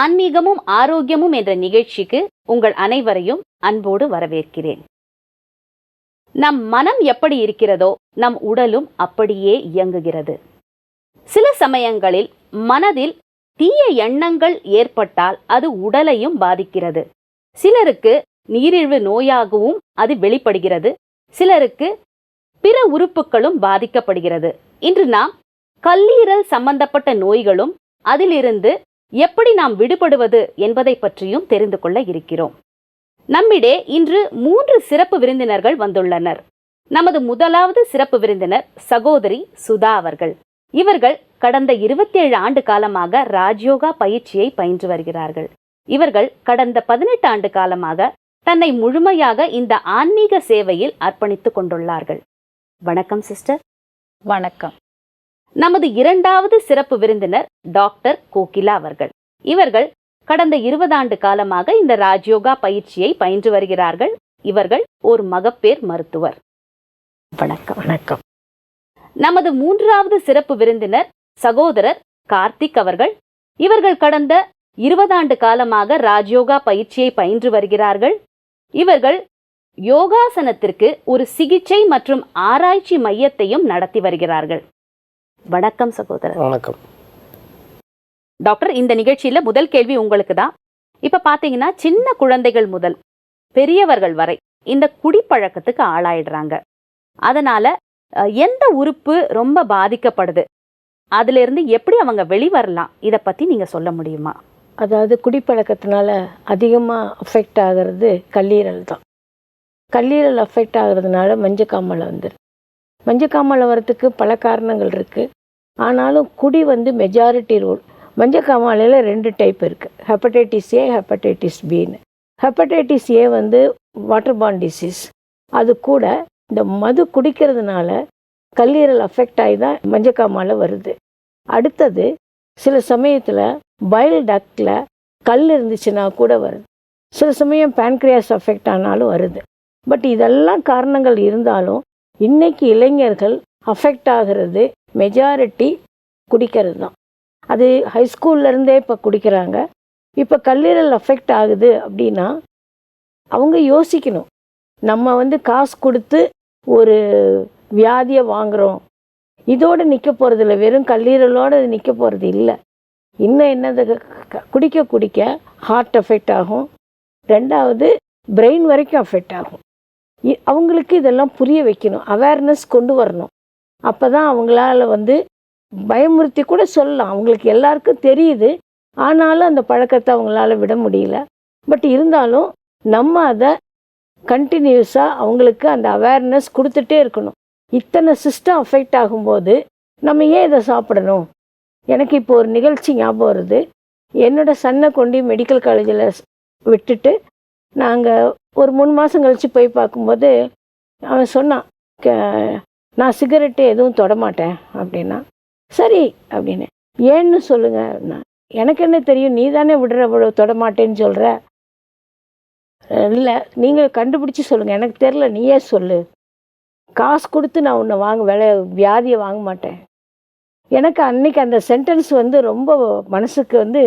ஆன்மீகமும் ஆரோக்கியமும் என்ற நிகழ்ச்சிக்கு உங்கள் அனைவரையும் அன்போடு வரவேற்கிறேன். நம் மனம் எப்படி இருக்கிறதோ நம் உடலும் அப்படியே இயங்குகிறது. சில சமயங்களில் மனதில் தீய எண்ணங்கள் ஏற்பட்டால் அது உடலையும் பாதிக்கிறது. சிலருக்கு நீரிழிவு நோயாகவும் அது வெளிப்படுகிறது. சிலருக்கு பிற உறுப்புகளும் பாதிக்கப்படுகிறது. இன்று நாம் கல்லீரல் சம்பந்தப்பட்ட நோய்களும் அதிலிருந்து எப்படி நாம் விடுபடுவது என்பதை பற்றியும் தெரிந்து கொள்ள இருக்கிறோம். நம்மிடே இன்று மூன்று சிறப்பு விருந்தினர்கள் வந்துள்ளனர். நமது முதலாவது சிறப்பு விருந்தினர் சகோதரி சுதா அவர்கள். இவர்கள் கடந்த இருபத்தேழு ஆண்டு காலமாக ராஜ்யோகா பயிற்சியை பயின்று வருகிறார்கள். இவர்கள் கடந்த பதினெட்டு ஆண்டு காலமாக தன்னை முழுமையாக இந்த ஆன்மீக சேவையில் அர்ப்பணித்துக் கொண்டுள்ளார்கள். வணக்கம் சிஸ்டர். வணக்கம். நமது இரண்டாவது சிறப்பு விருந்தினர் டாக்டர் கோகிலா அவர்கள். இவர்கள் கடந்த இருபது ஆண்டு காலமாக இந்த ராஜயோகா பயிற்சியை பயின்று வருகிறார்கள். இவர்கள் ஒரு மகப்பேர் மருத்துவர். வணக்கம். வணக்கம். நமது மூன்றாவது சிறப்பு விருந்தினர் சகோதரர் கார்த்திக் அவர்கள். இவர்கள் கடந்த இருபதாண்டு காலமாக ராஜயோகா பயிற்சியை பயின்று வருகிறார்கள். இவர்கள் யோகாசனத்திற்கு ஒரு சிகிச்சை மற்றும் ஆராய்ச்சி மையத்தையும் நடத்தி வருகிறார்கள். வணக்கம் சகோதரர். வணக்கம். டாக்டர் இந்த நிகழ்ச்சியில முதல் கேள்வி உங்களுக்கு தான் இப்ப பாத்தீங்கன்னா சின்ன குழந்தைகள் முதல் பெரியவர்கள் வரை இந்த குடிப்பழக்கத்துக்கு ஆளாயிடுறாங்க. அதனால எந்த உறுப்பு ரொம்ப பாதிக்கப்படுது? அதுல இருந்து எப்படி அவங்க வெளிவரலாம்? இத பத்தி நீங்க சொல்ல முடியுமா? அதாவது குடிப்பழக்கத்தினால அதிகமாக அஃபெக்ட் ஆகிறது கல்லீரல் தான். கல்லீரல் அஃபெக்ட் ஆகிறதுனால மஞ்சக்காமலை வந்துடுது மஞ்சக்காமலை வரத்துக்கு பல காரணங்கள் இருக்குது ஆனாலும் குடி வந்து மெஜாரிட்டி ரோல் மஞ்சக்காமலையில் ரெண்டு டைப் இருக்குது ஹெப்படைட்டிஸ் ஏ ஹெப்படைட்டிஸ் பின்னு ஹெப்படைட்டிஸ் ஏ வந்து வாட்டர் பான் டிசீஸ் அது கூட இந்த மது குடிக்கிறதுனால கல்லீரல் அஃபெக்ட் ஆகி தான் மஞ்சக்காமலை வருது. அடுத்தது சில சமயத்தில் பைல் டக்டில் கல் இருந்துச்சுன்னா கூட வருது. சில சமயம் பேன்க்ரியாஸ் அஃபெக்ட் ஆனாலும் வருது. பட் இதெல்லாம் காரணங்கள் இருந்தாலும் இன்னைக்கு இளைஞர்கள் அஃபெக்ட் ஆகிறது மெஜாரிட்டி குடிக்கிறது தான். அது ஹைஸ்கூல்லேருந்தே இப்போ குடிக்கிறாங்க. இப்போ கல்லீரல் அஃபெக்ட் ஆகுது அப்படின்னா அவங்க யோசிக்கணும். நம்ம வந்து காசு கொடுத்து ஒரு வியாதியை வாங்குகிறோம் இதோடு நிற்க போகிறதில்ல வெறும் கல்லீரலோடு நிற்க போகிறது இல்லை. இன்னும் என்னது? க- குடிக்க குடிக்க ஹார்ட் அஃபெக்ட் ஆகும். ரெண்டாவது பிரெயின் வரைக்கும் அஃபெக்ட் ஆகும். அவங்களுக்கு இதெல்லாம் புரிய வைக்கணும் அவேர்னஸ் கொண்டு வரணும். அப்போ தான் அவங்களால வந்து பயமுறுத்தி கூட சொல்லலாம். அவங்களுக்கு எல்லாருக்கும் தெரியுது. ஆனாலும் அந்த பழக்கத்தை அவங்களால விட முடியல. பட் இருந்தாலும் நம்ம அதை கண்டினியூஸாக அவங்களுக்கு அந்த அவேர்னஸ் கொடுத்துட்டே இருக்கணும். இத்தனை சிஸ்டம் அஃபெக்ட் ஆகும்போது நம்ம ஏன் இதை சாப்பிடணும்? எனக்கு இப்போ ஒரு நிகழ்ச்சி ஞாபகம் வருது. என்னோட சன்னை கொண்டு மெடிக்கல் காலேஜில் விட்டுட்டு நாங்கள் ஒரு மூணு மாதம் கழித்து போய் பார்க்கும்போது அவன் சொன்னான் "க- நான் சிகரெட்டு எதுவும் தொடமாட்டேன் அப்படின்னா சரி அப்படின்னு. ஏன்னு சொல்லுங்க அப்படின்னா எனக்கு என்ன தெரியும் நீ தானே விடுற விட- தொடமாட்டேன்னு சொல்கிற இல்லை நீங்கள் கண்டுபிடிச்சி சொல்லுங்கள் எனக்கு தெரில நீயே சொல்லு. காசு கொடுத்து நான் உன்னை வாங்க விலை வியாதியை வாங்க மாட்டேன். எனக்கு அன்னைக்கு அந்த சென்டென்ஸ் வந்து ரொம்ப மனசுக்கு வந்து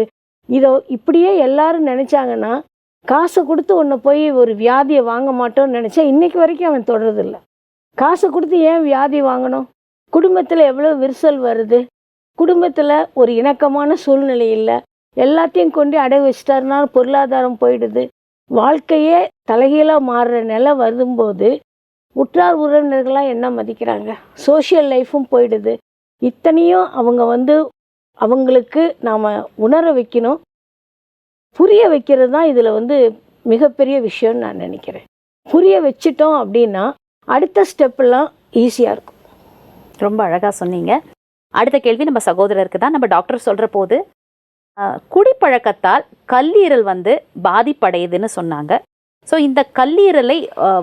இதோ இப்படியே எல்லாரும் நினச்சாங்கன்னா காசை கொடுத்து உன்னை போய் ஒரு வியாதியை வாங்க மாட்டோம்னு நினச்சா இன்னைக்கு வரைக்கும் அவன் தொடரதில்ல காசை கொடுத்து ஏன் வியாதி வாங்கணும்? குடும்பத்தில் எவ்வளோ விரிசல் வருது? குடும்பத்தில் ஒரு இணக்கமான சூழ்நிலை இல்லை. எல்லாத்தையும் கொண்டு அடகு வச்சிட்டாருனா பொருளாதாரம் போயிடுது. வாழ்க்கையே தலைகீழாக மாறுற நிலை வரும்போது உற்றார் உறவினர்களாக என்ன மதிக்கிறாங்க? சோஷியல் லைஃப்பும் போயிடுது. இத்தனையும் அவங்க வந்து அவங்களுக்கு நாம் உணர வைக்கணும். புரிய வைக்கிறது தான் இதில் வந்து மிகப்பெரிய விஷயம்னு நான் நினைக்கிறேன். புரிய வச்சிட்டோம் அப்படின்னா அடுத்த ஸ்டெப்பெல்லாம் ஈஸியாக இருக்கும். ரொம்ப அழகா சொன்னீங்க. அடுத்த கேள்வி நம்ம சகோதரருக்கு தான். நம்ம டாக்டர் சொல்ற போது குடிப்பழக்கத்தால் கல்லீரல் வந்து பாதிப்படையுதுன்னு சொன்னாங்க. ஸோ இந்த கல்லீரலை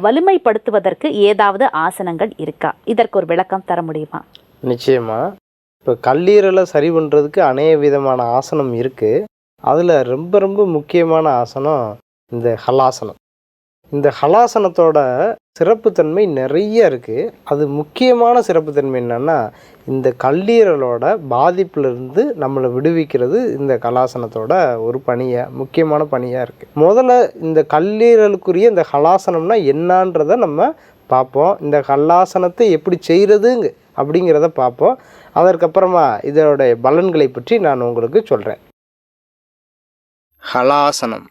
வலிமைப்படுத்துவதற்கு ஏதாவது ஆசனங்கள் இருக்கா? இதற்கு ஒரு விளக்கம் தர முடியுமா? நிச்சயமா. இப்போ கல்லீரலை சரி பண்ணுறதுக்கு அநேக விதமான ஆசனம் இருக்குது அதில் ரொம்ப ரொம்ப முக்கியமான ஆசனம் இந்த ஹலாசனம். இந்த ஹலாசனத்தோட சிறப்புத்தன்மை நிறைய இருக்குது அது முக்கியமான சிறப்புத்தன்மை என்னென்னா இந்த கல்லீரலோட பாதிப்புலேருந்து நம்மளை விடுவிக்கிறது இந்த கலாசனத்தோட ஒரு பணியாக முக்கியமான பணியாக இருக்குது முதல்ல இந்த கல்லீரலுக்குரிய இந்த ஹலாசனம்னா என்னான்றத நம்ம பார்ப்போம். இந்த ஹல்லாசனத்தை எப்படி செய்கிறதுங்க அப்படிங்கிறத பார்ப்போம். அதற்கப்புறமா இதோடைய பலன்களை பற்றி நான் உங்களுக்கு சொல்கிறேன் ஹலாசனம்.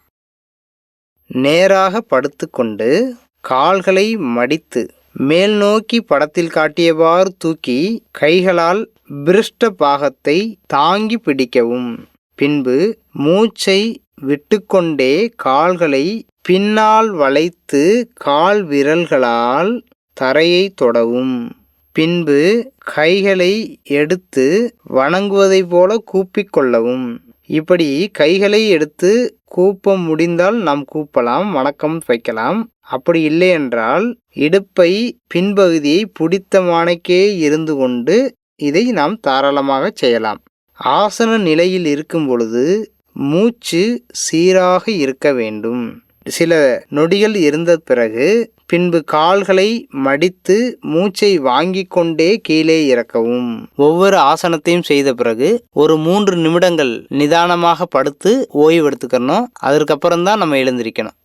நேராக படுத்துக்கொண்டு கால்களை மடித்து மேல் நோக்கி படத்தில் காட்டியவாறு தூக்கி கைகளால் பிருஷ்ட பாகத்தை தாங்கி பிடிக்கவும். பின்பு மூச்சை விட்டுக்கொண்டே கால்களை பின்னால் வளைத்து கால் விரல்களால் தரையை தொடவும். பின்பு கைகளை எடுத்து வணங்குவதைப் போல கூப்பிக்கொள்ளவும் இப்படி கைகளை எடுத்து கூப்ப முடிந்தால் நாம் கூப்பலாம் வணக்கம் வைக்கலாம். அப்படி இல்லை என்றால் இடுப்பை பின்பகுதியை பிடித்த மானைக்கே இருந்து கொண்டு இதை நாம் தாராளமாக செய்யலாம். ஆசன நிலையில் இருக்கும் பொழுது மூச்சு சீராக இருக்க வேண்டும். சில நொடிகள் இருந்த பிறகு பின்பு கால்களை மடித்து மூச்சை வாங்கி கொண்டே கீழே இறக்கவும். ஒவ்வொரு ஆசனத்தையும் செய்த பிறகு ஒரு மூன்று நிமிடங்கள் நிதானமாக படுத்து ஓய்வு எடுத்துக்கணும். அதற்கப்புறம் தான் நம்ம எழுந்திருக்கணும்.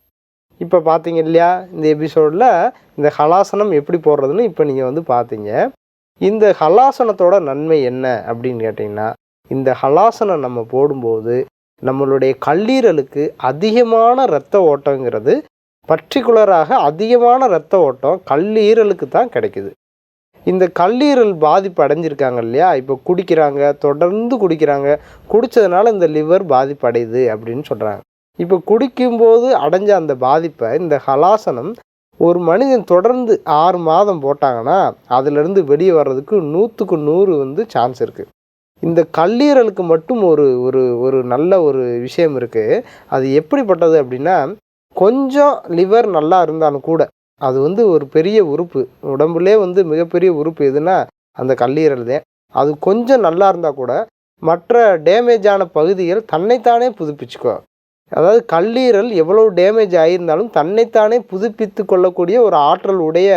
இப்போ பார்த்தீங்க இல்லையா இந்த எபிசோடில் இந்த ஹலாசனம் எப்படி போடுறதுன்னு இப்போ நீங்கள் வந்து பார்த்தீங்க இந்த ஹலாசனத்தோட நன்மை என்ன அப்படின்னு கேட்டிங்கன்னா இந்த ஹலாசனம் நம்ம போடும்போது நம்மளுடைய கல்லீரலுக்கு அதிகமான இரத்த ஓட்டங்கிறது பர்டிகுலராக அதிகமான இரத்த ஓட்டம் கல்லீரலுக்கு தான் கிடைக்குது. இந்த கல்லீரல் பாதிப்பு அடைஞ்சிருக்காங்க இல்லையா? இப்போ குடிக்கிறாங்க தொடர்ந்து குடிக்கிறாங்க. குடித்ததுனால இந்த லிவர் பாதிப்பு அடையுது அப்படின்னு சொல்கிறாங்க இப்போ குடிக்கும்போது அடைஞ்ச அந்த பாதிப்பை இந்த ஹலாசனம் ஒரு மனிதன் தொடர்ந்து ஆறு மாதம் போட்டாங்கன்னா அதிலிருந்து வெளியே வர்றதுக்கு நூற்றுக்கு நூறு வந்து சான்ஸ் இருக்குது இந்த கல்லீரலுக்கு மட்டும் ஒரு ஒரு ஒரு நல்ல ஒரு விஷயம் இருக்குது அது எப்படிப்பட்டது அப்படின்னா கொஞ்சம் லிவர் நல்லா இருந்தாலும் கூட அது வந்து ஒரு பெரிய உறுப்பு. உடம்புலே வந்து மிகப்பெரிய உறுப்பு எதுனா அந்த கல்லீரல் தான். அது கொஞ்சம் நல்லா இருந்தால் கூட மற்ற டேமேஜான பகுதிகள் தன்னைத்தானே புதுப்பிச்சுக்கோ அதாவது கல்லீரல் எவ்வளோ டேமேஜ் ஆகியிருந்தாலும் தன்னைத்தானே புதுப்பித்து கொள்ளக்கூடிய ஒரு ஆற்றல் உடைய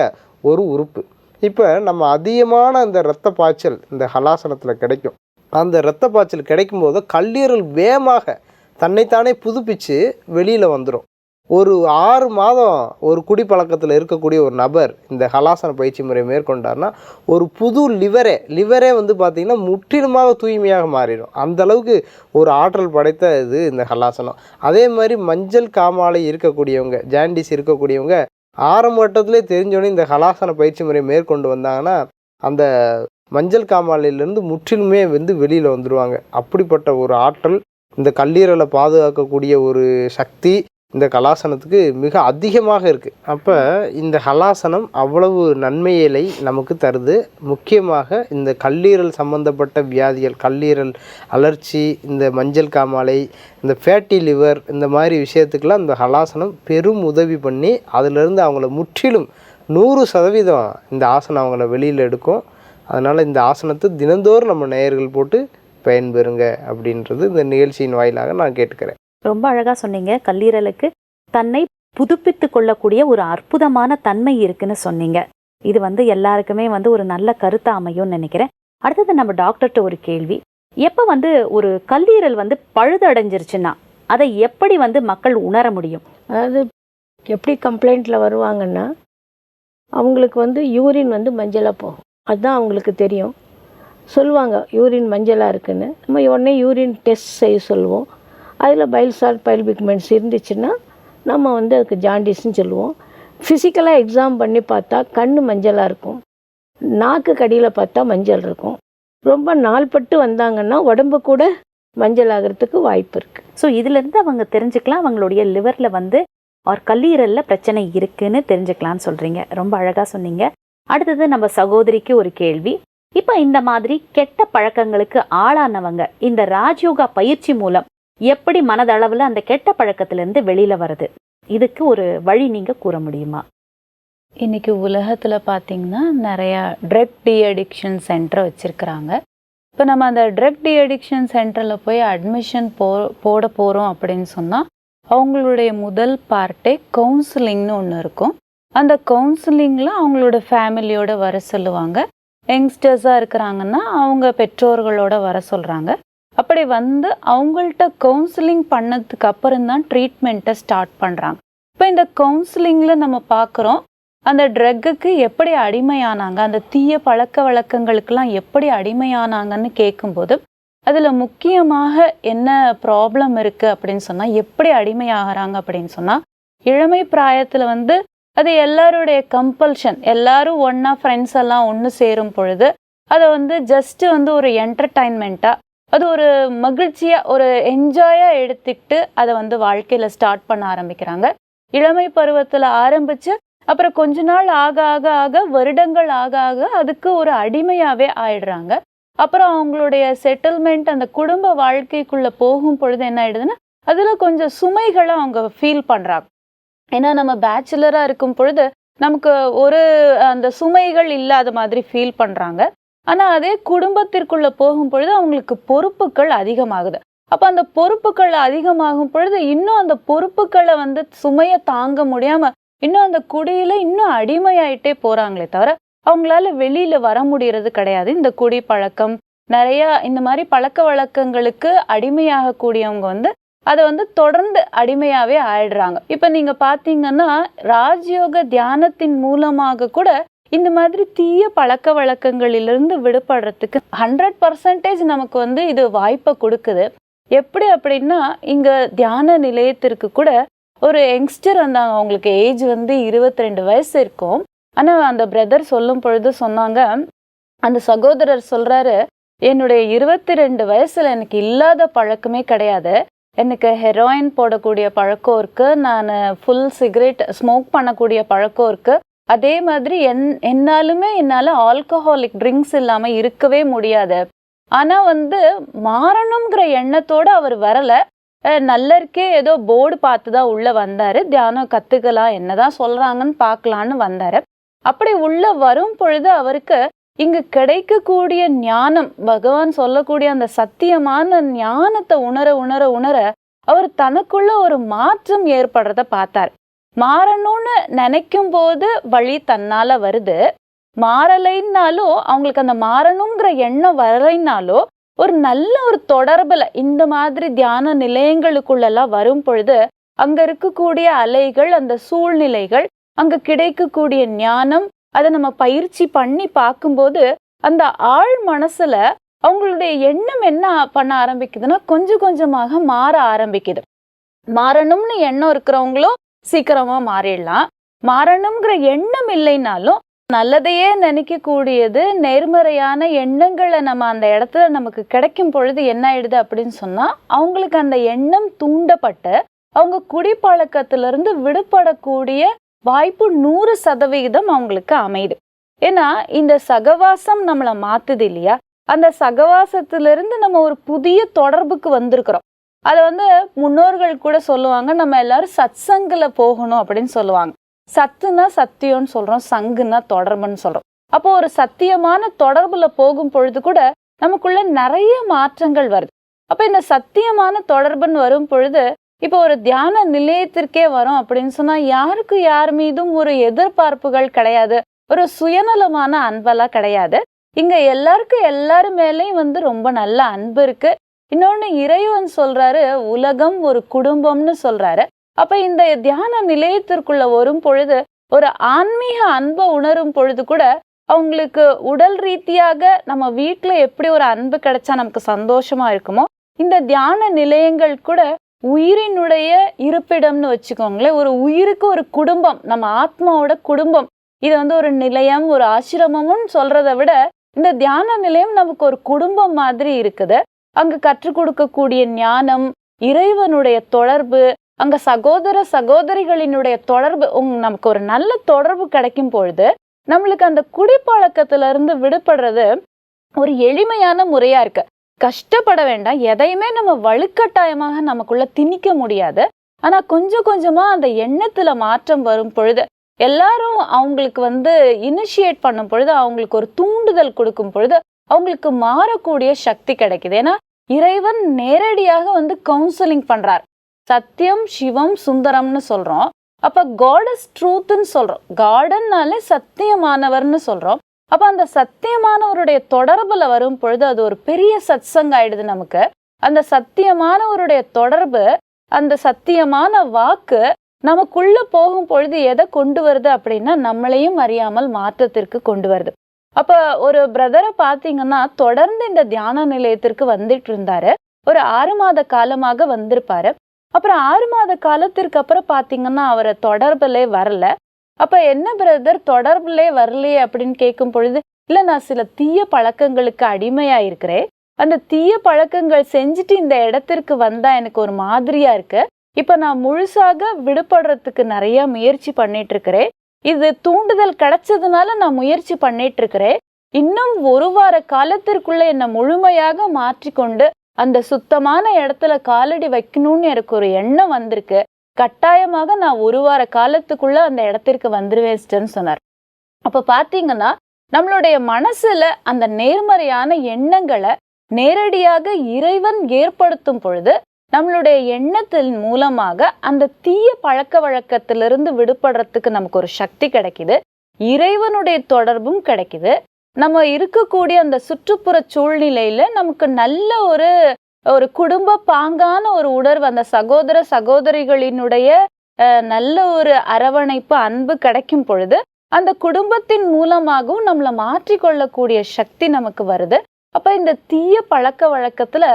ஒரு உறுப்பு. இப்போ நம்ம அதிகமான அந்த இரத்த பாய்ச்சல் இந்த ஹலாசனத்தில் கிடைக்கும். அந்த இரத்த பாய்ச்சல் கிடைக்கும்போது கல்லீரல் வேகமாக தன்னைத்தானே புதுப்பிச்சு வெளியில் வந்துடும் ஒரு ஆறு மாதம் ஒரு குடிப்பழக்கத்தில் இருக்கக்கூடிய ஒரு நபர் இந்த ஹலாசன பயிற்சி முறை மேற்கொண்டார்னா ஒரு புது லிவரே லிவரே வந்து பார்த்திங்கன்னா முற்றிலுமாக தூய்மையாக மாறிடும். அந்தளவுக்கு ஒரு ஆற்றல் படைத்த இது இந்த ஹலாசனம். அதே மாதிரி மஞ்சள் காமாலை இருக்கக்கூடியவங்க ஜாண்டிஸ் இருக்கக்கூடியவங்க ஆரம்ப கட்டத்திலே தெரிஞ்சோடனே இந்த ஹலாசன பயிற்சி முறை மேற்கொண்டு வந்தாங்கன்னா அந்த மஞ்சள் காமாலையிலேருந்து முற்றிலுமே வந்து வெளியில் வந்துடுவாங்க அப்படிப்பட்ட ஒரு ஆற்றல் இந்த கல்லீரலை பாதுகாக்கக்கூடிய ஒரு சக்தி இந்த கலாசனத்துக்கு மிக அதிகமாக இருக்குது அப்போ இந்த ஹலாசனம் அவ்வளவு நன்மைகளை நமக்கு தருது. முக்கியமாக இந்த கல்லீரல் சம்பந்தப்பட்ட வியாதிகள் கல்லீரல் அலர்ச்சி இந்த மஞ்சள் காமாலை இந்த ஃபேட்டி லிவர் இந்த மாதிரி விஷயத்துக்கெல்லாம் இந்த ஹலாசனம் பெரும் உதவி பண்ணி அதிலிருந்து அவங்கள முற்றிலும் நூறு சதவீதம் இந்த ஆசனம் அவங்கள வெளியில் எடுக்கும். அதனால் இந்த ஆசனத்தை தினந்தோறும் நம்ம நேயர்கள் போட்டு பயன்பெறுங்க அப்படின்றது இந்த நிகழ்ச்சியின் வாயிலாக நான் கேட்டுக்கிறேன். ரொம்ப அழகாக சொன்னீங்க. கல்லீரலுக்கு தன்னை புதுப்பித்து கொள்ளக்கூடிய ஒரு அற்புதமான தன்மை இருக்குன்னு சொன்னீங்க. இது வந்து எல்லாருக்குமே வந்து ஒரு நல்ல கருத்தை அமையும்னு நினைக்கிறேன். அடுத்தது நம்ம டாக்டர்கிட்ட ஒரு கேள்வி. எப்போ வந்து ஒரு கல்லீரல் வந்து பழுதடைஞ்சிருச்சுன்னா அதை எப்படி வந்து மக்கள் உணர முடியும்? அதாவது எப்படி கம்ப்ளைண்ட்டில் வருவாங்கன்னா அவங்களுக்கு வந்து யூரின் வந்து மஞ்சளாக போகும். அதுதான் அவங்களுக்கு தெரியும். சொல்லுவாங்க யூரின் மஞ்சளாக இருக்குன்னு. நம்ம உடனே யூரின் டெஸ்ட் செய்ய சொல்லுவோம். அதில் பைல் சால்ட் பைல் பிக்மெண்ட்ஸ் இருந்துச்சுன்னா நம்ம வந்து அதுக்கு ஜாண்டிஸ்ன்னு சொல்லுவோம். ஃபிசிக்கலாக எக்ஸாம் பண்ணி பார்த்தா கண் மஞ்சளாக இருக்கும். நாக்கு கடியில் பார்த்தா மஞ்சள் இருக்கும். ரொம்ப நாள்பட்டு வந்தாங்கன்னா உடம்பு கூட மஞ்சள் ஆகிறதுக்கு வாய்ப்பு இருக்குது ஸோ இதுலேருந்து அவங்க தெரிஞ்சுக்கலாம். அவங்களுடைய லிவரில் வந்து ஆர் கல்லீரலில் பிரச்சனை இருக்குன்னு தெரிஞ்சுக்கலாம்னு சொல்கிறீங்க ரொம்ப அழகாக சொன்னீங்க. அடுத்தது நம்ம சகோதரிக்கு ஒரு கேள்வி. இப்போ இந்த மாதிரி கெட்ட பழக்கங்களுக்கு ஆளானவங்க இந்த ராஜயோகா பயிற்சி மூலம் எப்படி மனதளவில் அந்த கெட்ட பழக்கத்திலேருந்து வெளியில் வருது? இதுக்கு ஒரு வழி நீங்கள் கூற முடியுமா? இன்னைக்கு உலகத்தில் பார்த்தீங்கன்னா நிறையா ட்ரக் டி அடிக்ஷன் சென்டர் வச்சுருக்குறாங்க. இப்போ நம்ம அந்த ட்ரக் டி அடிக்ஷன் சென்டரில் போய் அட்மிஷன் போ போட போகிறோம் அப்படின்னு சொன்னால் அவங்களுடைய முதல் பார்ட்டே கவுன்சிலிங்னு ஒன்று இருக்கும். அந்த கவுன்சிலிங்கில் அவங்களோட ஃபேமிலியோடு வர சொல்லுவாங்க. யங்ஸ்டர்ஸாக இருக்கிறாங்கன்னா அவங்க பெற்றோர்களோட வர சொல்கிறாங்க அப்படி வந்து அவங்கள்ட்ட கவுன்சிலிங் பண்ணதுக்கு அப்புறம் தான் ட்ரீட்மெண்ட்டை ஸ்டார்ட் பண்ணுறாங்க இப்போ இந்த கவுன்சிலிங்கில் நம்ம பார்க்குறோம் அந்த ட்ரக்குக்கு எப்படி அடிமையானாங்க அந்த தீய பழக்க வழக்கங்களுக்கெல்லாம் எப்படி அடிமையானாங்கன்னு கேட்கும்போது அதில் முக்கியமாக என்ன ப்ராப்ளம் இருக்குது அப்படின்னு சொன்னால் எப்படி அடிமையாகிறாங்க அப்படின்னு சொன்னால் இளமை பிராயத்தில் வந்து அது எல்லாருடைய கம்பல்ஷன் எல்லாரும் ஒன்றா ஃப்ரெண்ட்ஸ் எல்லாம் ஒன்று சேரும் பொழுது அதை வந்து ஜஸ்ட்டு வந்து ஒரு என்டர்டைன்மெண்ட்டாக அது ஒரு மகிழ்ச்சியாக ஒரு என்ஜாயாக எடுத்துக்கிட்டு அதை வந்து வாழ்க்கையில் ஸ்டார்ட் பண்ண ஆரம்பிக்கிறாங்க. இளமை பருவத்தில் ஆரம்பித்து அப்புறம் கொஞ்ச நாள் ஆக ஆக ஆக வருடங்கள் ஆக ஆக அதுக்கு ஒரு அடிமையாகவே ஆயிடுறாங்க. அப்புறம் அவங்களுடைய செட்டில்மெண்ட் அந்த குடும்ப வாழ்க்கைக்குள்ளே போகும் பொழுது என்ன ஆயிடுதுன்னா அதில் கொஞ்சம் சுமைகளை அவங்க ஃபீல் பண்ணுறாங்க ஏன்னா நம்ம பேச்சுலராக இருக்கும் பொழுது நமக்கு ஒரு அந்த சுமைகள் இல்லாத மாதிரி ஃபீல் பண்ணுறாங்க ஆனால் அதே குடும்பத்திற்குள்ளே போகும் பொழுது அவங்களுக்கு பொறுப்புகள் அதிகமாகுது. அப்போ அந்த பொறுப்புகள் அதிகமாகும் பொழுது இன்னும் அந்த பொறுப்புகளை வந்து சுமையை தாங்க முடியாமல் இன்னும் அந்த குடியில் இன்னும் அடிமையாயிட்டே போகிறாங்களே தவிர அவங்களால வெளியில் வர முடியறது கிடையாது. இந்த குடி பழக்கம் நிறைய இந்த மாதிரி பழக்க வழக்கங்களுக்கு அடிமையாகக்கூடியவங்க வந்து அதை வந்து தொடர்ந்து அடிமையாகவே ஆயிடுறாங்க. இப்போ நீங்கள் பார்த்தீங்கன்னா ராஜயோக தியானத்தின் மூலமாக கூட இந்த மாதிரி தீய பழக்க வழக்கங்களிலிருந்து விடுபடுறதுக்கு ஹண்ட்ரட் பர்சன்டேஜ் நமக்கு வந்து இது வாய்ப்பை கொடுக்குது. எப்படி அப்படின்னா இங்கே தியான நிலையத்திற்கு கூட ஒரு யங்ஸ்டர் வந்தாங்க அவங்களுக்கு ஏஜ் வந்து இருபத்தி ரெண்டு வயசு இருக்கும். ஆனால் அந்த பிரதர் சொல்லும் பொழுது சொன்னாங்க அந்த சகோதரர் சொல்கிறாரு என்னுடைய இருபத்தி ரெண்டு வயசில் எனக்கு இல்லாத பழக்கமே கிடையாது. எனக்கு ஹெரோயின் போடக்கூடிய பழக்கம் இருக்குது நான் ஃபுல் சிகரெட் ஸ்மோக் பண்ணக்கூடிய பழக்கம் இருக்குது அதே மாதிரி என் என்னாலுமே என்னால் ஆல்கஹாலிக் ட்ரிங்க்ஸ் இல்லாமல் இருக்கவே முடியாது. ஆனால் வந்து மாறணுங்கிற எண்ணத்தோடு அவர் வரலை. நல்லருக்கே ஏதோ போர்டு பார்த்து தான் உள்ளே வந்தார். தியானம் கற்றுக்கலாம் என்னதான் சொல்கிறாங்கன்னு பார்க்கலான்னு வந்தார். அப்படி உள்ளே வரும் பொழுது அவருக்கு இங்கு கிடைக்கக்கூடிய ஞானம் பகவான் சொல்லக்கூடிய அந்த சத்தியமான ஞானத்தை உணர உணர உணர அவர் தனக்குள்ள ஒரு மாற்றம் ஏற்படுறத பார்த்தார். மாறணும்னு நினைக்கும் போது வழி தன்னால வருது. மாறலைன்னாலும் அவங்களுக்கு அந்த மாறணுங்கிற எண்ணம் வரலைன்னாலோ ஒரு நல்ல ஒரு தொடர்புல இந்த மாதிரி தியான நிலையங்களுக்குள்ளெல்லாம் வரும் பொழுது அங்க இருக்கக்கூடிய அலைகள் அந்த சூழ்நிலைகள் அங்க கிடைக்கக்கூடிய ஞானம் அதை நம்ம பயிற்சி பண்ணி பார்க்கும்போது அந்த ஆழ் மனசுல அவங்களுடைய எண்ணம் என்ன பண்ண ஆரம்பிக்குதுன்னா கொஞ்சம் கொஞ்சமாக மாற ஆரம்பிக்குது. மாறணும்னு எண்ணம் இருக்கிறவங்களும் சீக்கிரமா மாறிடலாம். மாறணுங்கிற எண்ணம் இல்லைனாலும் நல்லதையே நினைக்கக்கூடியது நேர்மறையான எண்ணங்களை நம்ம அந்த இடத்துல நமக்கு கிடைக்கும் பொழுது என்ன ஆயிடுது அப்படின்னு சொன்னா அவங்களுக்கு அந்த எண்ணம் தூண்டப்பட்டு அவங்க குடிப்பழக்கத்திலிருந்து விடுபடக்கூடிய வாய்ப்பு நூறு சதவிகிதம் அவங்களுக்கு அமையுது. ஏன்னா இந்த சகவாசம் நம்மளை மாத்துது இல்லையா? அந்த சகவாசத்திலிருந்து நம்ம ஒரு புதிய தொடர்புக்கு வந்திருக்கிறோம். அதை வந்து முன்னோர்கள் கூட சொல்லுவாங்க நம்ம எல்லாரும் சத்சங்கில் போகணும் அப்படின்னு சொல்லுவாங்க. சத்துனா சத்தியம்னு சொல்கிறோம் சங்குன்னா தொடர்புன்னு சொல்கிறோம் அப்போ ஒரு சத்தியமான தொடர்பில் போகும் பொழுது கூட நமக்குள்ள நிறைய மாற்றங்கள் வருது. அப்போ இந்த சத்தியமான தொடர்புன்னு வரும் பொழுது இப்போ ஒரு தியான நிலையத்திற்கே வரோம் அப்படின்னு சொன்னால் யாருக்கு யார் மீதும் ஒரு எதிர்பார்ப்புகள் கிடையாது ஒரு சுயநலமான அன்பெல்லாம் கிடையாது. இங்கே எல்லாருக்கும் எல்லாரு மேலேயும் வந்து ரொம்ப நல்ல அன்பு இருக்குது இன்னொன்று இறைவன் சொல்றாரு உலகம் ஒரு குடும்பம்னு சொல்றாரு. அப்ப இந்த தியான நிலையத்திற்குள்ள வரும் பொழுது ஒரு ஆன்மீக அன்பை உணரும் பொழுது கூட அவங்களுக்கு உடல் ரீதியாக நம்ம வீட்டில் எப்படி ஒரு அன்பு கிடைச்சா நமக்கு சந்தோஷமா இருக்குமோ இந்த தியான நிலையங்கள் கூட உயிரினுடைய இருப்பிடம்னு வச்சுக்கோங்களேன். ஒரு உயிருக்கு ஒரு குடும்பம் நம்ம ஆத்மாவோட குடும்பம். இது வந்து ஒரு நிலையம் ஒரு ஆசிரமம்னு சொல்றதை விட இந்த தியான நிலையம் நமக்கு ஒரு குடும்பம் மாதிரி இருக்குது. அங்கு கற்றுக் கொடுக்கக்கூடிய ஞானம் இறைவனுடைய தொடர்பு அங்க சகோதர சகோதரிகளினுடைய தொடர்பு உங் நமக்கு ஒரு நல்ல தொடர்பு கிடைக்கும் பொழுது நம்மளுக்கு அந்த குடிப்பழக்கத்துல இருந்து விடுபடுறது ஒரு எளிமையான முறையா இருக்கு. கஷ்டப்பட வேண்டாம். எதையுமே நம்ம வலுக்கட்டாயமாக நமக்குள்ள திணிக்க முடியாது. ஆனா கொஞ்சம் கொஞ்சமா அந்த எண்ணத்துல மாற்றம் வரும் பொழுது எல்லாரும் அவங்களுக்கு வந்து இனிஷியேட் பண்ணும் பொழுது அவங்களுக்கு ஒரு தூண்டுதல் கொடுக்கும் பொழுது அவங்களுக்கு மாறக்கூடிய சக்தி கிடைக்குது. ஏன்னா இறைவன் நேரடியாக வந்து கவுன்சிலிங் பண்றார். சத்தியம் சிவம் சுந்தரம்னு சொல்றோம். அப்ப காடஸ் இஸ் ட்ரூத்னு சொல்றோம். காடன்னாலே சத்தியமானவர்னு சொல்றோம். அப்ப அந்த சத்தியமானவருடைய தொடர்புல வரும் பொழுது அது ஒரு பெரிய சத்சங் ஆயிடுது நமக்கு. அந்த சத்தியமானவருடைய தொடர்பு அந்த சத்தியமான வாக்கு நமக்குள்ள போகும் பொழுது எதை கொண்டு வருது அப்படின்னா நம்மளையும் அறியாமல் மாற்றத்திற்கு கொண்டு வருது. அப்போ ஒரு பிரதரை பார்த்தீங்கன்னா தொடர்ந்து இந்த தியான நிலையத்திற்கு வந்துட்டு இருந்தாரு. ஒரு ஆறு மாத காலமாக வந்திருப்பாரு. அப்புறம் ஆறு மாத காலத்திற்கு அப்புறம் பார்த்தீங்கன்னா அவரை தொடர்புலே வரல. அப்போ என்ன பிரதர் தொடர்புலே வரலையே அப்படின்னு கேட்கும் பொழுது இல்லை நான் சில தீய பழக்கங்களுக்கு அடிமையா இருக்கிறேன். அந்த தீய பழக்கங்கள் செஞ்சுட்டு இந்த இடத்திற்கு வந்தா எனக்கு ஒரு மாதிரியா இருக்கு. இப்போ நான் முழுசாக விடுபடுறதுக்கு நிறைய முயற்சி பண்ணிட்டு இருக்கிறேன். இது தூண்டுதல் கிடைச்சதுனால நான் முயற்சி பண்ணிட்டு இருக்கிறேன் இன்னும் ஒரு வார காலத்திற்குள்ள என்னை முழுமையாக மாற்றிக்கொண்டு அந்த சுத்தமான இடத்துல காலடி வைக்கணும்னு எனக்கு ஒரு எண்ணம் வந்திருக்கு. கட்டாயமாக நான் ஒரு வார காலத்துக்குள்ள அந்த இடத்திற்கு வந்துருவேன் சொன்னார். அப்ப பாத்தீங்கன்னா நம்மளுடைய மனசுல அந்த நேர்மறையான எண்ணங்களை நேரடியாக இறைவன் ஏற்படுத்தும் பொழுது நம்மளுடைய எண்ணத்தின் மூலமாக அந்த தீய பழக்க வழக்கத்திலிருந்து விடுபடுறதுக்கு நமக்கு ஒரு சக்தி கிடைக்குது. இறைவனுடைய தொடர்பும் கிடைக்குது. நம்ம இருக்கக்கூடிய அந்த சுற்றுப்புற சூழ்நிலையில நமக்கு நல்ல ஒரு ஒரு குடும்ப பாங்கான ஒரு உணர்வு அந்த சகோதர சகோதரிகளினுடைய நல்ல ஒரு அரவணைப்பு அன்பு கிடைக்கும் பொழுது அந்த குடும்பத்தின் மூலமாகவும் நம்மளை மாற்றிக்கொள்ளக்கூடிய சக்தி நமக்கு வருது. அப்ப இந்த தீய பழக்க வழக்கத்துல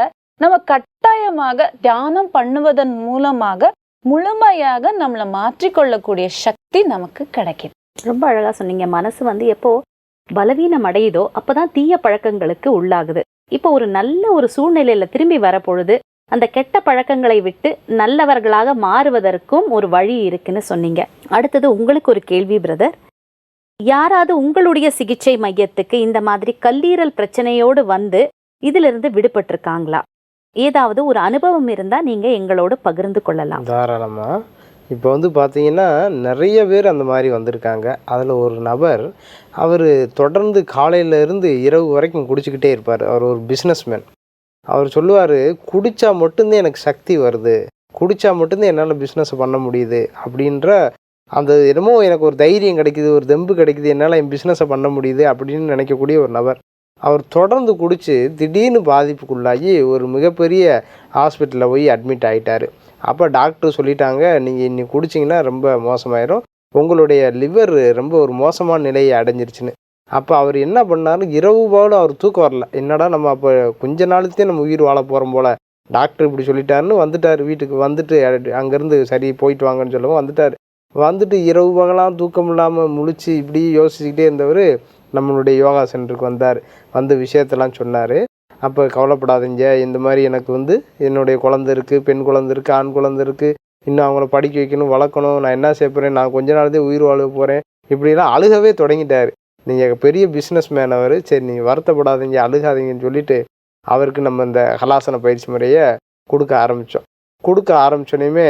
நம்ம கட்டாயமாக தியானம் பண்ணுவதன் மூலமாக முழுமையாக நம்மளை மாற்றிக்கொள்ளக்கூடிய சக்தி நமக்கு கிடைக்கும் ரொம்ப அழகா சொன்னீங்க. மனசு வந்து எப்போ பலவீனம் அடையுதோ அப்பதான் தீய பழக்கங்களுக்கு உள்ளாகுது. இப்போ ஒரு நல்ல ஒரு சூழ்நிலையில திரும்பி வர பொழுது அந்த கெட்ட பழக்கங்களை விட்டு நல்லவர்களாக மாறுவதற்கும் ஒரு வழி இருக்குன்னு சொன்னீங்க. அடுத்தது உங்களுக்கு ஒரு கேள்வி பிரதர். யாராவது உங்களுடைய சிகிச்சை மையத்துக்கு இந்த மாதிரி கல்லீரல் பிரச்சனையோடு வந்து இதிலிருந்து விடுபட்டிருக்காங்களா? ஏதாவது ஒரு அனுபவம் இருந்தால் நீங்கள் எங்களோடு பகிர்ந்து கொள்ளலாம். தாராளமாக இப்போ வந்து பார்த்தீங்கன்னா நிறைய பேர் அந்த மாதிரி வந்திருக்காங்க. அதில் ஒரு நபர் அவர் தொடர்ந்து காலையில இருந்து இரவு வரைக்கும் குடிச்சிக்கிட்டே இருப்பார். அவர் ஒரு பிஸ்னஸ்மேன் அவர் சொல்லுவார் குடித்தா மட்டும்தான் எனக்கு சக்தி வருது. குடித்தா மட்டும்தான் என்னால் பிஸ்னஸ் பண்ண முடியுது. அப்படின்ற அந்த என்னமோ எனக்கு ஒரு தைரியம் கிடைக்குது ஒரு தெம்பு கிடைக்குது என்னால் என் பிஸ்னஸை பண்ண முடியுது அப்படின்னு நினைக்கக்கூடிய ஒரு நபர். அவர் தொடர்ந்து குடித்து திடீர்னு பாதிப்புக்குள்ளாகி ஒரு மிகப்பெரிய ஹாஸ்பிட்டலில் போய் அட்மிட் ஆகிட்டார் அப்போ டாக்டர் சொல்லிட்டாங்க நீங்கள் இன்னைக்கு குடிச்சிங்கன்னா ரொம்ப மோசமாயிரும். உங்களுடைய லிவர் ரொம்ப ஒரு மோசமான நிலையை அடைஞ்சிருச்சுன்னு. அப்போ அவர் என்ன பண்ணார்? இரவு போல அவர் தூக்கம் வரல. என்னடா நம்ம அப்போ கொஞ்ச நாளுக்கே நம்ம உயிர் வாழ போகிறோம் போல. டாக்டர் இப்படி சொல்லிட்டாருன்னு வந்துட்டார். வீட்டுக்கு வந்துட்டு அங்கேருந்து சரி போயிட்டு வாங்கன்னு சொல்லவும் வந்துட்டார். வந்துட்டு இரவு பகலாம் தூக்கம் இல்லாமல் முழிச்சு இப்படி யோசிச்சுக்கிட்டே இருந்தவர் நம்மளுடைய யோகா சென்டருக்கு வந்தார். வந்து விஷயத்தெல்லாம் சொன்னார். அப்போ கவலைப்படாதீங்க. இந்த மாதிரி எனக்கு வந்து என்னுடைய குழந்தை இருக்குது பெண் குழந்தை இருக்குது ஆண் குழந்தை இருக்குது இன்னும் அவங்கள படிக்க வைக்கணும் வளர்க்கணும். நான் என்ன செய்ய நான் கொஞ்ச நாள்தே உயிர் வாழ போகிறேன் இப்படிலாம் அழுகவே தொடங்கிட்டார். நீங்கள் பெரிய பிஸ்னஸ் மேன் அவர். சரி நீங்கள் வருத்தப்படாதீங்க அழுகாதீங்கன்னு சொல்லிட்டு அவருக்கு நம்ம இந்த ஹலாசன பயிற்சி முறையை கொடுக்க ஆரம்பித்தோம் கொடுக்க ஆரம்பிச்சோனையுமே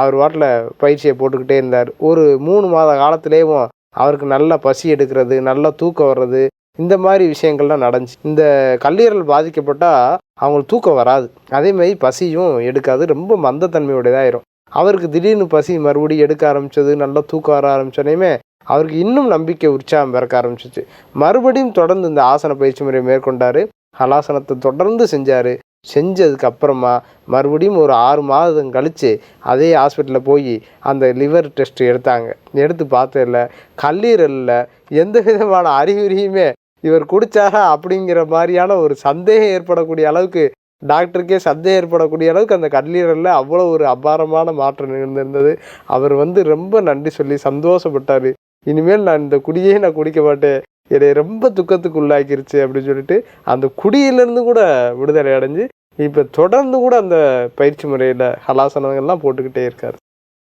அவர் வாட்டில் பயிற்சியை போட்டுக்கிட்டே இருந்தார். ஒரு மூணு மாத காலத்திலேயும் அவருக்கு நல்ல பசி எடுக்கிறது நல்ல தூக்கம் வர்றது இந்த மாதிரி விஷயங்கள்லாம் நடந்துச்சு. இந்த கல்லீரல் பாதிக்கப்பட்டால் அவங்களுக்கு தூக்கம் வராது. அதே மாதிரி பசியும் எடுக்காது. ரொம்ப மந்தத்தன்மையுடையதாயிரும் அவருக்கு திடீர்னு பசி மறுபடியும் எடுக்க ஆரம்பிச்சது நல்லா தூக்கம் வர ஆரம்பிச்சோனையுமே அவருக்கு இன்னும் நம்பிக்கை உற்சாகம் பிறக்க ஆரம்பிச்சிச்சு. மறுபடியும் தொடர்ந்து இந்த ஆசன பயிற்சி முறையை மேற்கொண்டார். ஹலாசனத்தை தொடர்ந்து செஞ்சார். செஞ்சதுக்கப்புறமா மறுபடியும் ஒரு ஆறு மாதம் கழித்து அதே ஹாஸ்பிட்டலில் போய் அந்த லிவர் டெஸ்ட் எடுத்தாங்க. எடுத்து பார்த்ததில் கல்லீரலில் எந்த விதமான அறிகுறியுமே இவர் குடித்தாரா அப்படிங்கிற மாதிரியான ஒரு சந்தேகம் ஏற்படக்கூடிய அளவுக்கு டாக்டருக்கே சந்தேகம் ஏற்படக்கூடிய அளவுக்கு அந்த கல்லீரலில் அவ்வளோ ஒரு அபாரமான மாற்றம் நிகழ்ந்திருந்தது. அவர் வந்து ரொம்ப நன்றி சொல்லி சந்தோஷப்பட்டார். இனிமேல் நான் இந்த குடியே நான் குடிக்க மாட்டேன். என்னை ரொம்ப துக்கத்துக்கு உள்ளாக்கிருச்சு அப்படின்னு சொல்லிட்டு அந்த குடியிலேருந்து கூட விடுதலை அடைஞ்சு இப்போ தொடர்ந்து கூட அந்த பயிற்சி முறையில் ஹலாசனங்கள்லாம் போட்டுக்கிட்டே இருக்கார்.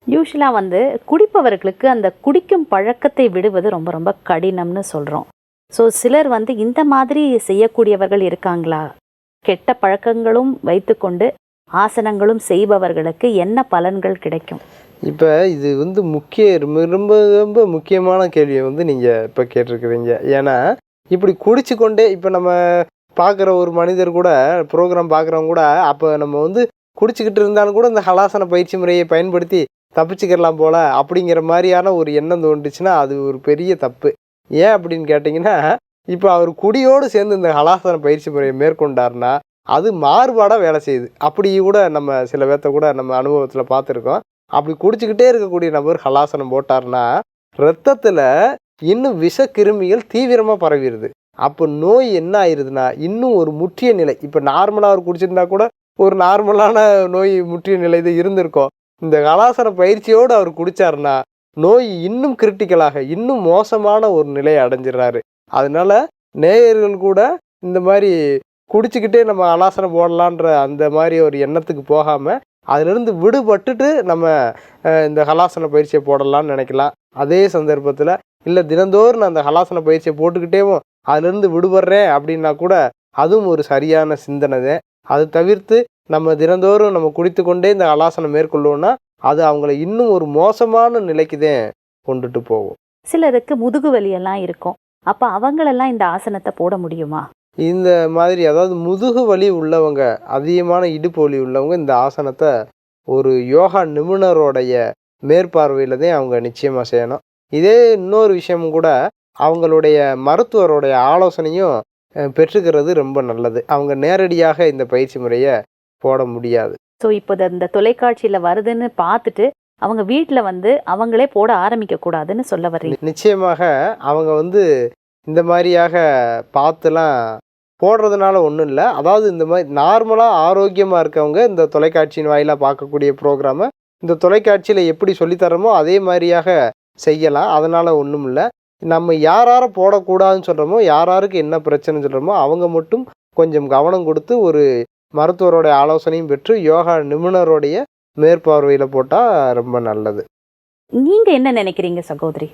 யூஸ்வலா வந்து குடிப்பவர்களுக்கு அந்த குடிக்கும் பழக்கத்தை விடுவது ரொம்ப ரொம்ப கடினம்னு சொல்றோம். ஸோ சிலர் வந்து இந்த மாதிரி செய்யக்கூடியவர்கள் இருக்காங்களா? கெட்ட பழக்கங்களும் வைத்துக்கொண்டு ஆசனங்களும் செய்பவர்களுக்கு என்ன பலன்கள் கிடைக்கும்? இப்போ இது வந்து முக்கிய ரொம்ப ரொம்ப ரொம்ப முக்கியமான கேள்வியை வந்து நீங்கள் இப்போ கேட்டிருக்கிறீங்க. ஏன்னா இப்படி குடிச்சு கொண்டே இப்போ நம்ம பார்க்குற ஒரு மனிதர் கூட ப்ரோக்ராம் பார்க்குறவங்க கூட அப்போ நம்ம வந்து குடிச்சிக்கிட்டு இருந்தாலும் கூட இந்த ஹலாசன பயிற்சி முறையை பயன்படுத்தி தப்பிச்சுக்கிடலாம் போல் அப்படிங்கிற மாதிரியான ஒரு எண்ணம் தோன்றுச்சுன்னா அது ஒரு பெரிய தப்பு. ஏன் அப்படின்னு கேட்டிங்கன்னா இப்போ அவர் குடியோடு சேர்ந்து இந்த ஹலாசன பயிற்சி முறையை மேற்கொண்டாருன்னா அது மாறுபாடாக வேலை செய்யுது. அப்படி கூட நம்ம சில பேர்த்த கூட நம்ம அனுபவத்தில் பார்த்துருக்கோம். அப்படி குடிச்சிக்கிட்டே இருக்கக்கூடிய நபர் ஹலாசனம் போட்டார்னா ரத்தத்தில் இன்னும் விஷ கிருமிகள் தீவிரமாக பரவிடுது அப்போ நோய் என்ன ஆயிடுதுன்னா இன்னும் ஒரு முற்றிய நிலை. இப்போ நார்மலாக அவர் குடிச்சிருந்தா கூட ஒரு நார்மலான நோய் முற்றிய நிலை இது இருந்திருக்கும். இந்த கலாசார பயிற்சியோடு அவர் குடித்தாருன்னா நோய் இன்னும் கிரிட்டிக்கலாக இன்னும் மோசமான ஒரு நிலையை அடைஞ்சிடுறாரு. அதனால நேயர்கள் கூட இந்த மாதிரி குடிச்சிக்கிட்டே நம்ம அலாசனம் போடலான்ற அந்த மாதிரி ஒரு எண்ணத்துக்கு போகாமல் அதிலிருந்து விடுபட்டுட்டு நம்ம இந்த ஹலாசன பயிற்சியை போடலாம்னு நினைக்கலாம். அதே சந்தர்ப்பத்தில் இல்லை தினந்தோறும் நான் அந்த ஹலாசன பயிற்சியை போட்டுக்கிட்டேவும் அதிலிருந்து விடுபடுறேன் அப்படின்னா கூட அதுவும் ஒரு சரியான சிந்தனை தான். அது தவிர்த்து நம்ம தினந்தோறும் நம்ம குடித்து கொண்டே இந்த ஹலாசனம் மேற்கொள்வோம்னா அது அவங்கள இன்னும் ஒரு மோசமான நிலைக்கு தான் கொண்டுட்டு போகும். சிலருக்கு முதுகு வலி எல்லாம் இருக்கும். அப்ப அவங்களெல்லாம் இந்த ஆசனத்தை போட முடியுமா? இந்த மாதிரி அதாவது முதுகு வலி உள்ளவங்க அதிகமான இடுப்பு வலி உள்ளவங்க இந்த ஆசனத்தை ஒரு யோகா நிபுணரோடைய மேற்பார்வையில் தான் அவங்க நிச்சயமாக செய்யணும். இதே இன்னொரு விஷயமும் கூட அவங்களுடைய மருத்துவருடைய ஆலோசனையும் பெற்றுக்கிறது ரொம்ப நல்லது. அவங்க நேரடியாக இந்த பயிற்சி முறையை போட முடியாது. ஸோ இப்போ இந்த தொலைக்காட்சியில வருதுன்னு பார்த்துட்டு அவங்க வீட்ல வந்து அவங்களே போட ஆரம்பிக்க கூடாதுன்னு சொல்ல வர்றீங்க. நிச்சயமாக அவங்க வந்து இந்த மாதிரியாக பார்த்துலாம் போடுறதுனால ஒன்றும் இல்லை. அதாவது இந்த மாதிரி நார்மலாக ஆரோக்கியமாக இருக்கவங்க இந்த தொலைக்காட்சியின் வாயிலாக பார்க்கக்கூடிய ப்ரோக்ராமை இந்த தொலைக்காட்சியில் எப்படி சொல்லித்தரமோ அதே மாதிரியாக செய்யலாம். அதனால் ஒன்றும் இல்லை. நம்ம யார் யாரை போடக்கூடாதுன்னு சொல்கிறோமோ யார் யாருக்கு என்ன பிரச்சனைன்னு சொல்கிறோமோ அவங்க மட்டும் கொஞ்சம் கவனம் கொடுத்து ஒரு மருத்துவருடைய ஆலோசனையும் பெற்று யோகா நிபுணருடைய மேற்பார்வையில் போட்டால் ரொம்ப நல்லது. நீங்க என்ன நினைக்கிறீங்க சகோதரி?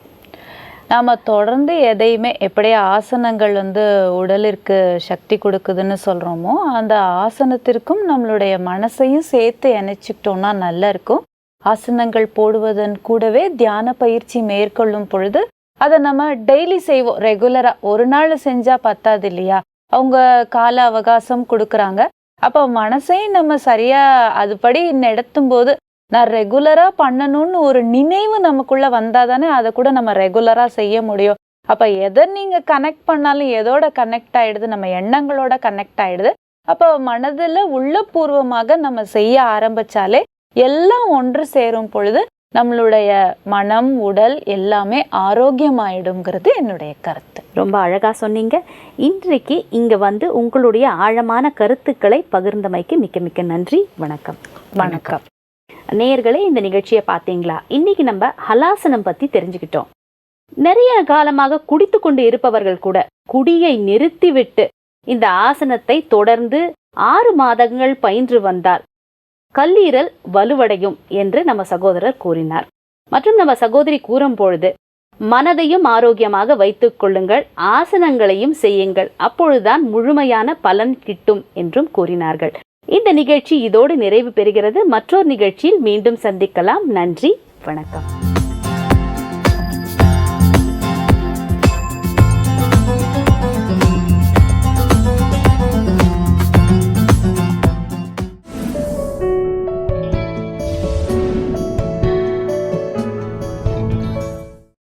நாம தொடர்ந்து எதையுமே எப்படி ஆசனங்கள் வந்து உடலிற்கு சக்தி கொடுக்குதுன்னு சொல்றோமோ அந்த ஆசனத்திற்கும் நம்மளுடைய மனசையும் சேர்த்து இணைச்சிக்கிட்டோம்னா நல்லா இருக்கும். ஆசனங்கள் போடுவதன் கூடவே தியான பயிற்சி மேற்கொள்ளும் பொழுது அதை நம்ம டெய்லி செய்வோம். ரெகுலராக ஒரு நாள் செஞ்சால் பத்தாது இல்லையா? அவங்க கால அவகாசம் கொடுக்குறாங்க. அப்போ மனசையும் நம்ம சரியா அதுபடி நடத்தும் போது நான் ரெகுலராக பண்ணணும்னு ஒரு நினைவு நமக்குள்ள வந்தாதானே அதை கூட நம்ம ரெகுலராக செய்ய முடியும். அப்போ எதை நீங்கள் கனெக்ட் பண்ணாலும் எதோட கனெக்ட் ஆகிடுது நம்ம எண்ணங்களோட கனெக்ட் ஆயிடுது. அப்போ மனதுல உள்ளபூர்வமாக நம்ம செய்ய ஆரம்பிச்சாலே எல்லாம் ஒன்று சேரும் பொழுது நம்மளுடைய மனம் உடல் எல்லாமே ஆரோக்கியமாயிடுங்கிறது என்னுடைய கருத்து. ரொம்ப அழகா சொன்னீங்க. இன்றைக்கு இங்க வந்து உங்களுடைய ஆழமான கருத்துக்களை பகிர்ந்தமைக்கு மிக்க மிக்க நன்றி. வணக்கம். வணக்கம். நேயர்களே இந்த நிகழ்ச்சியை பார்த்தீங்களா? இன்னைக்கு நம்ம ஹலாசனம் பத்தி தெரிஞ்சுக்கிட்டோம். நிறைய காலமாக குடித்து கொண்டு இருப்பவர்கள் கூட குடியை நிறுத்திவிட்டு இந்த ஆசனத்தை தொடர்ந்து ஆறு மாதங்கள் பயின்று வந்தால் கல்லீரல் வலுவடையும் என்று நம்ம சகோதரர் கூறினார். மற்றும் நம்ம சகோதரி கூறும் பொழுது மனதையும் ஆரோக்கியமாக வைத்துக் கொள்ளுங்கள் ஆசனங்களையும் செய்யுங்கள் அப்பொழுதுதான் முழுமையான பலன் கிட்டும் என்றும் கூறினார்கள். இந்த நிகழ்ச்சி இதோடு நிறைவு பெறுகிறது. மற்றொரு நிகழ்ச்சியில் மீண்டும் சந்திக்கலாம். நன்றி வணக்கம்.